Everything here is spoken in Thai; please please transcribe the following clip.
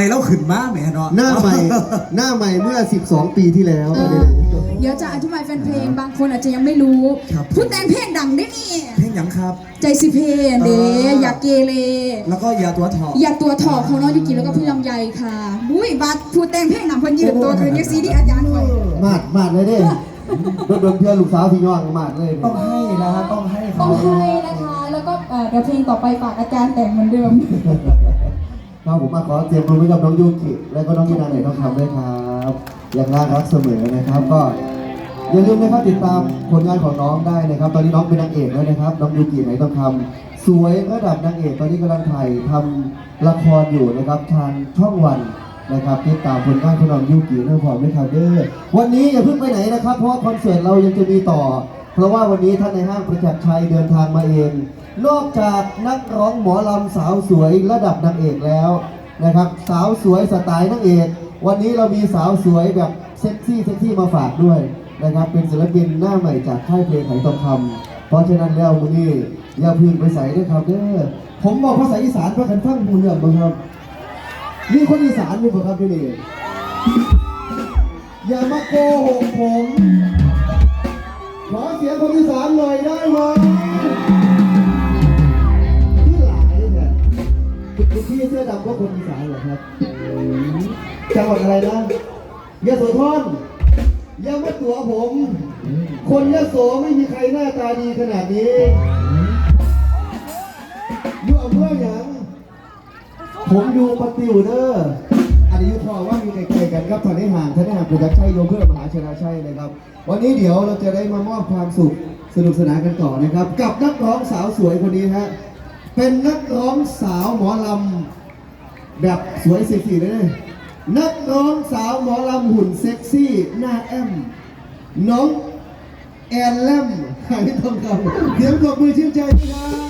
ไปแล้วขึ้นมาแหม่เนาะหน้าใหม่หน้าใหม่เมื่อ 12 ปีที่แล้ว เออเดี๋ยวจะอธิบายแฟนเพลงบางคนอาจจะยังไม่รู้ครับผู้แต่งเพลงดังได้นี่เพลงหยังครับ ใจสิเพเดอ่าอยากเกเรแล้วก็อย่าตัวถอด อยากตัวถอกของน้องยุกิแล้วก็พี่ลำไยค่ะบุ้ยบาดผู้แต่งเพลงหนังคนยืนตัวคืนยังซีดีอาจารย์คอยมาดมาดเลยเด้รถเดิมเพื่อนลูกสาวพี่ย่องมาดเลย ต้องให้นะฮะต้องให้ต้เขาองให้นะคะ แล้วก็เอ่อเดี๋ยวเพลงต่อไปฝากอาจารย์แต่งเหมือนเดิม ครับผมมาขอเตรียมมือไว้กับน้องยูกิและก็น้องยีนาไหนต้องทำด้วยครับอย่างน่ารักเสมอนะครับก็อย่าลืมนะครับติดตามผลงานของน้องได้นะครับ ตอนนี้น้องเป็นนางเอกแล้วนะครับน้องยูกิไหนต้องทำสวยระดับนางเอกตอนนี้กำลังถ่ายทำละครอยู่นะครับทางช่องวันนะครับติดตามผลงานของน้องยูกิเรื่องความด้วยครับเด้อวันนี้อย่าเพิ่งไปไหนนะครับ เพราะว่าคอนเสิร์ตเรายังจะมีต่อ เพราะว่าวันนี้ท่านในห้างประจักษ์ชัยเดินทางมาเอง นอกจากนักร้องหมอลำสาวสวยระดับนางเอกแล้วนะครับ สาวสวยสไตล์นางเอก วันนี้เรามีสาวสวยแบบเซ็กซี่เซ็กซี่มาฝากด้วยนะครับ เป็นศิลปินหน้าใหม่จากค่ายเพลงไหทองคำเพราะฉะนั้นแล้วมือนี้อย่าพึ่งไปใส่ด้วยครับเด้อผมบอกภาษาอีสานเพื่อกันฟังมูเรื่องบ้างครับมีคนอีสานมีบ่ครับที่นี่อย่ามาโกหกผม ขอเสียงคนอีสานหน่อยได้ไหม พี่เสื้อดำก็คนอีสานเหรอครับจังหวัดอะไรนะยะโสธรอย่ามาตัวผม คนยะโสไม่มีใครหน้าตาดีขนาดนี้อยู่อำเภอหยังผมอยู่ปฏิวเดอร์อันนี้ยุทอว่ามีไกลๆกันครับทางนี้ห่างทางนี้ห่างประจักชัยโยมเพื่อมหาชนะชัยนะครับ วันนี้เดี๋ยวเราจะได้มามอบความสุขสนุกสนานกันต่อนะครับ กับนักร้องสาวสวยคนนี้ฮะ เป็นนักร้องสาวหมอลำแบบสวยเซ็กซี่เลยนะนักร้องสาวหมอลำหุ่นเซ็กซี่หน้าแอมน้องแอนแลมหายทองคำเสียงปรบมือชื่นใจด้วยครับ